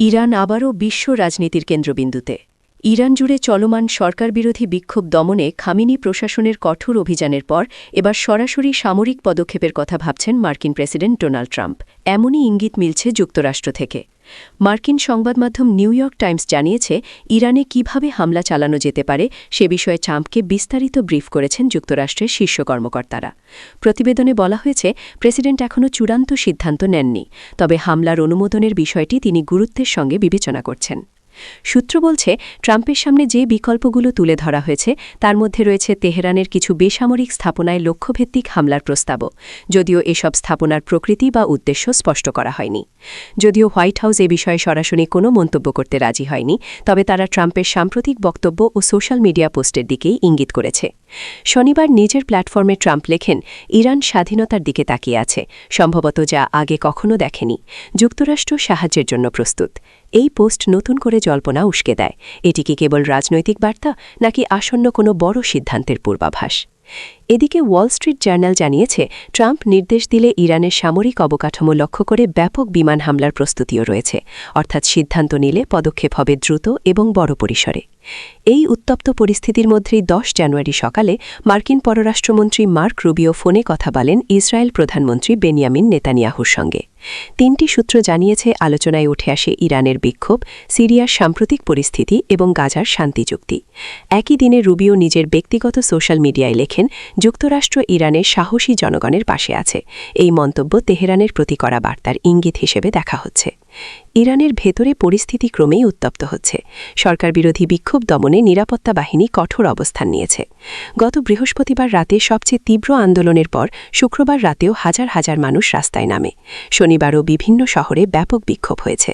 Iran আবারও বিশ্ব রাজনীতির কেন্দ্রবিন্দুতে। ইরান জুড়ে চলমান সরকারবিরোধী বিক্ষোভ দমনে খামিনি প্রশাসনের কঠোর অভিযানের পর এবার সরাসরি সামরিক পদক্ষেপের কথা ভাবছেন মার্কিন প্রেসিডেন্ট ডোনাল্ড ট্রাম্প। এমনই ইঙ্গিত মিলছে যুক্তরাষ্ট্র থেকে। মার্কিন সংবাদমাধ্যম নিউ ইয়র্ক টাইমস জানিয়েছে, ইরানে কীভাবে হামলা চালানো যেতে পারে সে বিষয়ে ট্রাম্পকে বিস্তারিত ব্রিফ করেছেন যুক্তরাষ্ট্রের শীর্ষ কর্মকর্তারা। প্রতিবেদনে বলা হয়েছে, প্রেসিডেন্ট এখনও চূড়ান্ত সিদ্ধান্ত নেননি, তবে হামলার অনুমোদনের বিষয়টি তিনি গুরুত্বের সঙ্গে বিবেচনা করছেন। সূত্র বলছে, ট্রাম্পের সামনে যে বিকল্পগুলো তুলে ধরা হয়েছে, তার মধ্যে রয়েছে তেহরানের কিছু বেসামরিক স্থাপনায় লক্ষ্যভিত্তিক হামলার প্রস্তাবও, যদিও এসব স্থাপনার প্রকৃতি বা উদ্দেশ্য স্পষ্ট করা হয়নি। যদিও হোয়াইট হাউস এ বিষয়ে সরাসরি কোনো মন্তব্য করতে রাজি হয়নি, তবে তারা ট্রাম্পের সাম্প্রতিক বক্তব্য ও সোশ্যাল মিডিয়া পোস্টের দিকেই ইঙ্গিত করেছে। শনিবার নিজের প্ল্যাটফর্মে ট্রাম্প লেখেন, ইরান স্বাধীনতার দিকে তাকিয়ে আছে, সম্ভবত যা আগে কখনো দেখেনি। যুক্তরাষ্ট্র সাহায্যের জন্য প্রস্তুত। এই পোস্ট নতুন করে জল্পনা উস্কে দেয়। এটি কি কেবল রাজনৈতিক বার্তা, নাকি আসন্ন কোনো বড় সিদ্ধান্তের পূর্বাভাস? এদিকে ওয়াল স্ট্রিট জার্নাল জানিয়েছে, ট্রাম্প নির্দেশ দিলে ইরানের সামরিক অবকাঠামো লক্ষ্য করে ব্যাপক বিমান হামলার প্রস্তুতিও রয়েছে। অর্থাৎ সিদ্ধান্ত নিলে পদক্ষেপ হবে দ্রুত এবং বড় পরিসরে। এই উত্তপ্ত পরিস্থিতির মধ্যেই দশ জানুয়ারি সকালে মার্কিন পররাষ্ট্রমন্ত্রী মার্ক রুবিও ফোনে কথা বলেন ইসরায়েল প্রধানমন্ত্রী বেনিয়ামিন নেতানিয়াহুর সঙ্গে। তিনটি সূত্র জানিয়েছে, আলোচনায় উঠে আসে ইরানের বিক্ষোভ, সিরিয়ার সাম্প্রতিক পরিস্থিতি এবং গাজার শান্তি চুক্তি। একই দিনে রুবিও নিজের ব্যক্তিগত সোশ্যাল মিডিয়ায় লেখেন, যুক্তরাষ্ট্র ইরানের সাহসী জনগণের পাশে আছে। এই মন্তব্য তেহরানের প্রতি করা বার্তার ইঙ্গিত হিসেবে দেখা হচ্ছে। ইরানের ভেতরে পরিস্থিতি ক্রমেই উত্তপ্ত হচ্ছে। সরকার বিরোধী বিক্ষোভ দমনে নিরাপত্তা বাহিনী কঠোর অবস্থান নিয়েছে। গত বৃহস্পতিবার রাতে সবচেয়ে তীব্র আন্দোলনের পর শুক্রবার রাতেও হাজার হাজার মানুষ রাস্তায় নামে। শনিবারও বিভিন্ন শহরে ব্যাপক বিক্ষোভ হয়েছে।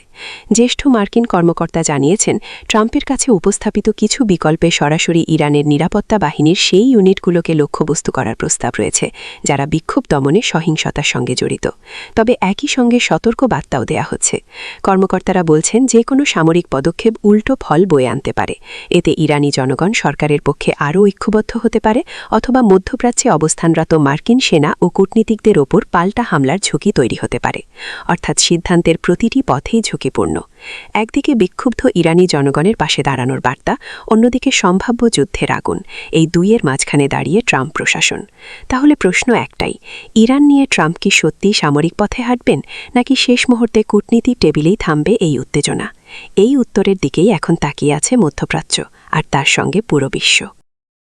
জ্যেষ্ঠ মার্কিন কর্মকর্তা জানিয়েছেন, ট্রাম্পের কাছে উপস্থাপিত কিছু বিকল্পে সরাসরি ইরানের নিরাপত্তা বাহিনীর সেই ইউনিটগুলোকে লক্ষ্যবস্তু করার প্রস্তাব রয়েছে, যারা বিক্ষোভ দমনে সহিংসতার সঙ্গে জড়িত। তবে একই সঙ্গে সতর্ক বার্তাও দেয়া হচ্ছে। কর্মকর্তারা বলছেন যে কোনো সামরিক পদক্ষেপ উল্টো ফল বয়ে আনতে পারে। এতে ইরানি জনগণ সরকারের পক্ষে আরও ঐক্যবদ্ধ হতে পারে অথবা মধ্যপ্রাচ্যে অবস্থানরত মার্কিন সেনা ও কূটনীতিকদের ওপর পাল্টা হামলার ঝুঁকি তৈরি হতে পারে। অর্থাৎ সিদ্ধান্তের প্রতিটি পথেই ঝুঁকিপূর্ণ। একদিকে বিক্ষুব্ধ ইরানি জনগণের পাশে দাঁড়ানোর বার্তা, অন্যদিকে সম্ভাব্য যুদ্ধের আগুন। এই দুইয়ের মাঝখানে দাঁড়িয়ে ট্রাম্প প্রশাসন। তাহলে প্রশ্ন একটাই, ইরান নিয়ে ট্রাম্প কি সত্যি সামরিক পথে হাঁটবেন, নাকি শেষ মুহূর্তে কূটনীতি টেবিলেই থামবে এই উত্তেজনা। এই উত্তরের দিকেই এখন তাকিয়ে আছে মধ্যপ্রাচ্য আর তার সঙ্গে পুরো বিশ্ব।